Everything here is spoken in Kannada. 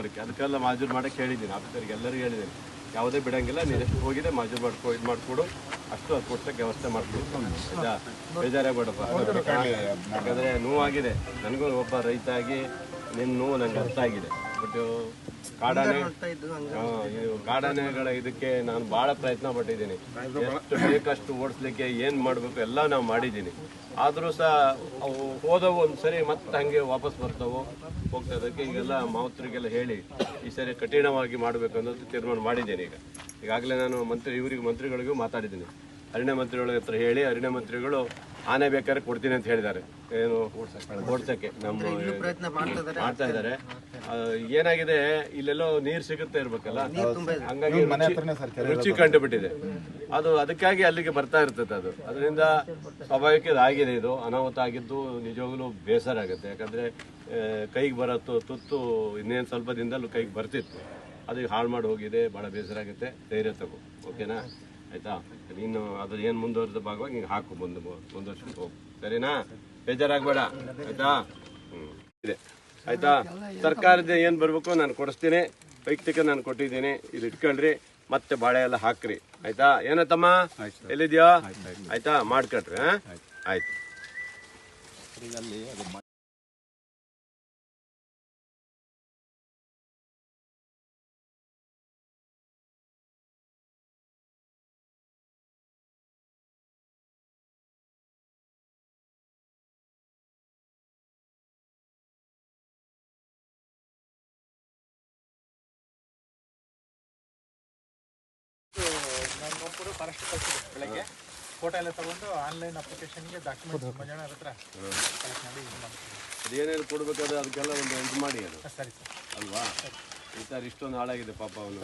ಅದಕ್ಕೆ ಅದಕ್ಕೆಲ್ಲ ಮಾಜೂರ್ ಮಾಡಕ್ಕೆ ಹೇಳಿದ್ದೀನಿ ಆಫೀಸರ್ಗೆ ಎಲ್ಲರಿಗೂ ಹೇಳಿದ್ದೀನಿ ಯಾವುದೇ ಬಿಡಂಗಿಲ್ಲ. ನೀನು ಎಷ್ಟು ಹೋಗಿದೆ ಮಾಜೂರು ಮಾಡ್ಕೊ, ಇದು ಮಾಡಿಕೊಡು. ಅಷ್ಟು ಅದು ಕೊಡ್ಸಕ್ಕೆ ವ್ಯವಸ್ಥೆ ಮಾಡ್ಕೊಡು. ಆಯ್ತಾ? ಬೇಜಾರಾಗಬೇಡಪ್ಪ. ಯಾಕಂದರೆ ನೋವಾಗಿದೆ. ನನಗೂ ಒಬ್ಬ ರೈತ ಆಗಿ ನಿನ್ನ ನೋವು ನಂಗೆ ಅರ್ಥ ಆಗಿದೆ. ಬಟ್ ಕಾಡಾನೆ ಕಾಡಾನೆಗಳ ಇದಕ್ಕೆ ನಾನು ಭಾಳ ಪ್ರಯತ್ನ ಪಟ್ಟಿದ್ದೀನಿ. ಎಷ್ಟು ಬೇಕಷ್ಟು ಓಡಿಸ್ಲಿಕ್ಕೆ ಏನು ಮಾಡಬೇಕು ಎಲ್ಲ ನಾವು ಮಾಡಿದ್ದೀನಿ. ಆದರೂ ಸಹ ಅವು ಹೋದವು ಒಂದು ಸರಿ ಮತ್ತೆ ಹಂಗೆ ವಾಪಸ್ ಬರ್ತಾವು ಹೋಗ್ತಾ ಅದಕ್ಕೆ ಈಗೆಲ್ಲ ಮಾವತರಿಗೆಲ್ಲ ಹೇಳಿ ಈ ಸರಿ ಕಠಿಣವಾಗಿ ಮಾಡಬೇಕು ಅನ್ನೋದು ತೀರ್ಮಾನ ಮಾಡಿದ್ದೀನಿ ಈಗ. ಈಗಾಗಲೇ ನಾನು ಮಂತ್ರಿ ಇವರಿಗೆ ಮಂತ್ರಿಗಳಿಗೂ ಮಾತಾಡಿದ್ದೀನಿ. ಅರಣ್ಯ ಮಂತ್ರಿಗಳ ಹತ್ರ ಹೇಳಿ ಅರಣ್ಯ ಮಂತ್ರಿಗಳು ಆನೆ ಬೇಕಾದ್ರೆ ಕೊಡ್ತೀನಿ ಅಂತ ಹೇಳಿದ್ದಾರೆ. ಏನು? ಓಡ್ಸಕ್ಕೆ. ನಮ್ಮ ಮಾಡ್ತಾ ಇದ್ದಾರೆ. ಏನಾಗಿದೆ? ಇಲ್ಲೆಲ್ಲೋ ನೀರ್ ಸಿಗುತ್ತೆ ಇರ್ಬೇಕಲ್ಲ? ಹಂಗಾಗಿ ರುಚಿ- ರುಚಿ ಕಂಡುಬಿಟ್ಟಿದೆ. ಅದು ಅದಕ್ಕಾಗಿ ಅಲ್ಲಿಗೆ ಬರ್ತಾ ಇರ್ತದೆ ಅದು. ಅದರಿಂದ ಸ್ವಾಭಾವಿಕ ಇದು. ಆಗಿದೆ ಇದು ಅನಾಹುತ ಆಗಿದ್ದು ನಿಜವಾಗ್ಲೂ ಬೇಸರ ಆಗುತ್ತೆ. ಯಾಕಂದ್ರೆ ಕೈಗೆ ಬರತ್ತು ತುತ್ತು ಇನ್ನೇನು ಸ್ವಲ್ಪ ದಿನದಲ್ಲೂ ಕೈಗೆ ಬರ್ತಿತ್ತು. ಅದು ಹಾಳು ಮಾಡಿ ಹೋಗಿದೆ. ಭಾಳ ಬೇಸರ ಆಗುತ್ತೆ. ಧೈರ್ಯ ತಗೋ. ಓಕೆನಾ? ಆಯ್ತಾ? ನೀನು ಅದು ಏನು ಮುಂದುವರೆದ ಭಾಗವಾಗಿ ಹಿಂಗೆ ಹಾಕು. ಮುಂದೆ ಮುಂದುವರ್ಸ್ಕೊಂಡು ಹೋಗು. ಸರಿನಾ? ಬೇಜಾರಾಗಬೇಡ. ಆಯ್ತಾ? ಹ್ಮ್. ಇದೆ. ಆಯ್ತಾ? ಸರ್ಕಾರದ ಏನು ಬರಬೇಕು ನಾನು ಕೊಡಿಸ್ತೀನಿ. ವೈಯಕ್ತಿಕ ನಾನು ಕೊಟ್ಟಿದ್ದೀನಿ. ಇದು ಇಟ್ಕೊಳ್ರಿ ಮತ್ತೆ ಬಾಳೆ ಎಲ್ಲ ಹಾಕ್ರಿ. ಆಯ್ತಾ? ಏನತ್ತಮ್ಮ ಎಲ್ಲಿದ್ಯಾ? ಆಯ್ತಾ ಮಾಡ್ಕೊಳ್ರಿ ಹಾ? ಆಯ್ತು. ನಮ್ಮೊಬ್ಬರು ಫಾರೆಸ್ಟ್ ಕಳ್ಸಿದ್ರು ಬೆಳಗ್ಗೆ ಫೋಟೋ ಎಲ್ಲ ತಗೊಂಡು ಆನ್ಲೈನ್ ಅಪ್ಲಿಕೇಶನ್ಗೆ ಗೆ ಡಾಕ್ಯುಮೆಂಟ್ ಹತ್ರ ಕಲೆಕ್ಟ್ ಮಾಡಿ ಇದು ಮಾಡ್ತೀವಿ ಅದೇನೇನು ಕೊಡ್ಬೇಕಾದ್ರೆ ಅದಕ್ಕೆಲ್ಲ ಒಂದು ಇದು ಮಾಡಿ ಅದು. ಸರಿ ಸರ್. ಅಲ್ವಾ? ಈ ಥರ ಇಷ್ಟೊಂದು ಹಾಳಾಗಿದೆ ಪಾಪ ಅವನು.